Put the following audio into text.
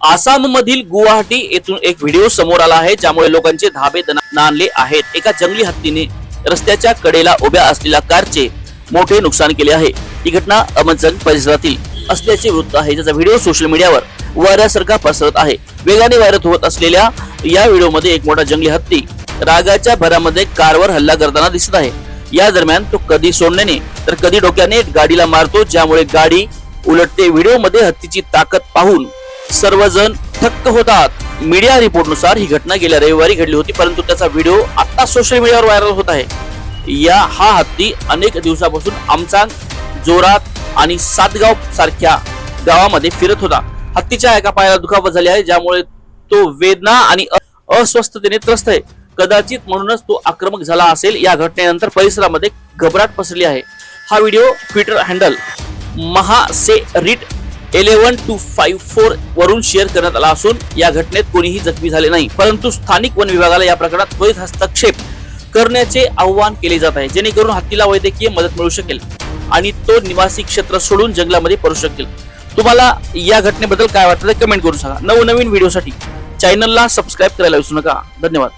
आसाममधील गुवाहाटी येथून एक व्हिडिओ समोर आला आहे ज्यामुळे लोकांचे धाबे नाणले आहेत. एका जंगली हत्तीने रस्त्याच्या कडेला उभ्या असलेल्या कारचे मोठे नुकसान केले आहे. ही घटना अहमदजंग परिसरातील असल्याचे वृत्त आहे. ज्याचा व्हिडिओ सोशल मीडियावर वाऱ्यासारखा पसरत आहे. वेगाने व्हायरल होत असलेल्या या व्हिडिओमध्ये एक मोठा जंगली हत्ती रागाच्या भरामध्ये कारवर हल्ला करताना दिसत आहे. या दरम्यान तो कधी सोडण्याने तर कधी डोक्याने गाडीला मारतो ज्यामुळे गाडी उलटते. व्हिडिओमध्ये हत्तीची ताकद पाहून सर्वजण थक्क होतात. मीडिया रिपोर्टनुसार ही घटना गेल्या रविवारी घडली होती परंतु त्याचा व्हिडिओ आता सोशल मीडियावर व्हायरल होत आहे. या हा हत्ती अनेक दिवसापासून आमचांग जोरात आणि सातगाव सारख्या गावामध्ये फिरत होता. हत्तीच्या एका पायाला दुखापत झाली आहे ज्यामुळे तो वेदना आणि अ- अस्वस्थतेने त्रस्त आहे. कदाचित म्हणूनच तो आक्रमक झाला असेल या घटनेनंतर परिसरामध्ये घबराट पसरली आहे. हा व्हिडिओ ट्विटर हँडल महासे रिट इलेव्हन टू फाईव्ह फोर वरून शेअर करण्यात आला असून या घटनेत कोणीही जखमी झाले नाही. परंतु स्थानिक वन विभागाला या प्रकरणात त्वरित हस्तक्षेप करण्याचे आव्हान केले जात आहे जेणेकरून हत्तीला वैद्यकीय मदत मिळू शकेल आणि तो निवासी क्षेत्र सोडून जंगलामध्ये पडू शकेल. तुम्हाला या घटनेबद्दल काय वाटतं ते कमेंट करून सांगा. नवनवीन व्हिडिओसाठी चॅनलला सबस्क्राईब करायला विसरू नका. धन्यवाद.